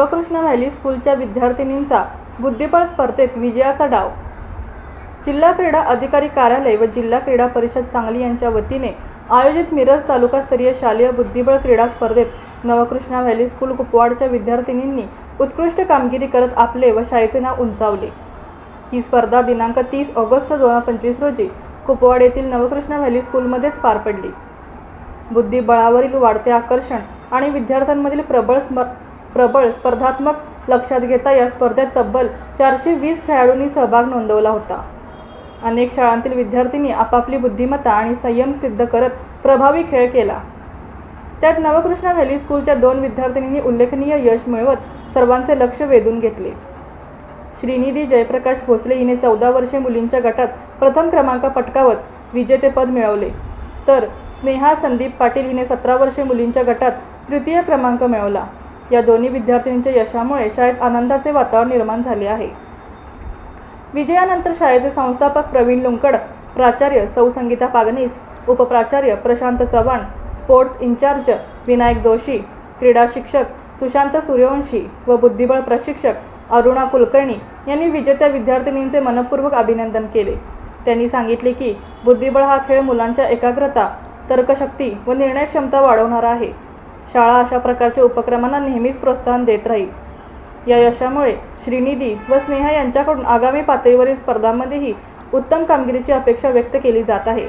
Navkrishna valley स्कूलच्या विद्यार्थिनींचा बुद्धिबळ स्पर्धेत विजयाचा डाव. जिल्हा क्रीडा अधिकारी कार्यालय व जिल्हा क्रीडा परिषद सांगली यांच्या वतीने आयोजित मिरज तालुकास्तरीय शालेय बुद्धिबळ क्रीडा स्पर्धेत नवकृष्णा व्हॅली स्कूल कुपवाडच्या विद्यार्थिनींनी उत्कृष्ट कामगिरी करत आपले व शाळेचे नाव उंचावले. ही स्पर्धा दिनांक तीस ऑगस्ट दोन हजार पंचवीस रोजी कुपवाड येथील नवकृष्ण व्हॅली स्कूलमध्येच पार पडली. बुद्धिबळावरील वाढते आकर्षण आणि विद्यार्थ्यांमधील प्रबळ स्म प्रबळ स्पर्धात्मक लक्षात घेता या स्पर्धेत तब्बल चारशे वीस खेळाडूंनी सहभाग नोंदवला होता. अनेक शाळांतील विद्यार्थ्यांनी आपापली बुद्धिमत्ता आणि संयम सिद्ध करत प्रभावी खेळ केला. त्यात नवकृष्ण व्हॅली स्कूलच्या दोन विद्यार्थिनींनी उल्लेखनीय यश मिळवत सर्वांचे लक्ष वेधून घेतले. श्रीनिधी जयप्रकाश भोसले हिने चौदा वर्षे मुलींच्या गटात प्रथम क्रमांक पटकावत विजेतेपद मिळवले. तर स्नेहा संदीप पाटील हिने सतरा वर्षे मुलींच्या गटात तृतीय क्रमांक मिळवला. या दोन्ही विद्यार्थिनींच्या यशामुळे शाळेत आनंदाचे वातावरण निर्माण झाले आहे. विजयानंतर शाळेचे संस्थापक प्रवीण लुंकड प्राचार्य सौ Sangeeta Pagnis उपप्राचार्य Prashant Chavan sports in charge Vinayak Joshi क्रीडा शिक्षक सुशांत सूर्यवंशी व बुद्धिबळ प्रशिक्षक अरुणा कुलकर्णी यांनी विजेत्या विद्यार्थिनींचे मनपूर्वक अभिनंदन केले. त्यांनी सांगितले की बुद्धिबळ हा खेळ मुलांच्या एकाग्रता तर्कशक्ती व निर्णय क्षमता वाढवणारा आहे. शाळा अशा प्रकारच्या उपक्रमांना नेहमीच प्रोत्साहन देत राहील. या यशामुळे श्रीनिधी व स्नेहा यांच्याकडून आगामी पातळीवरील स्पर्धांमध्येही उत्तम कामगिरीची अपेक्षा व्यक्त केली जात आहे.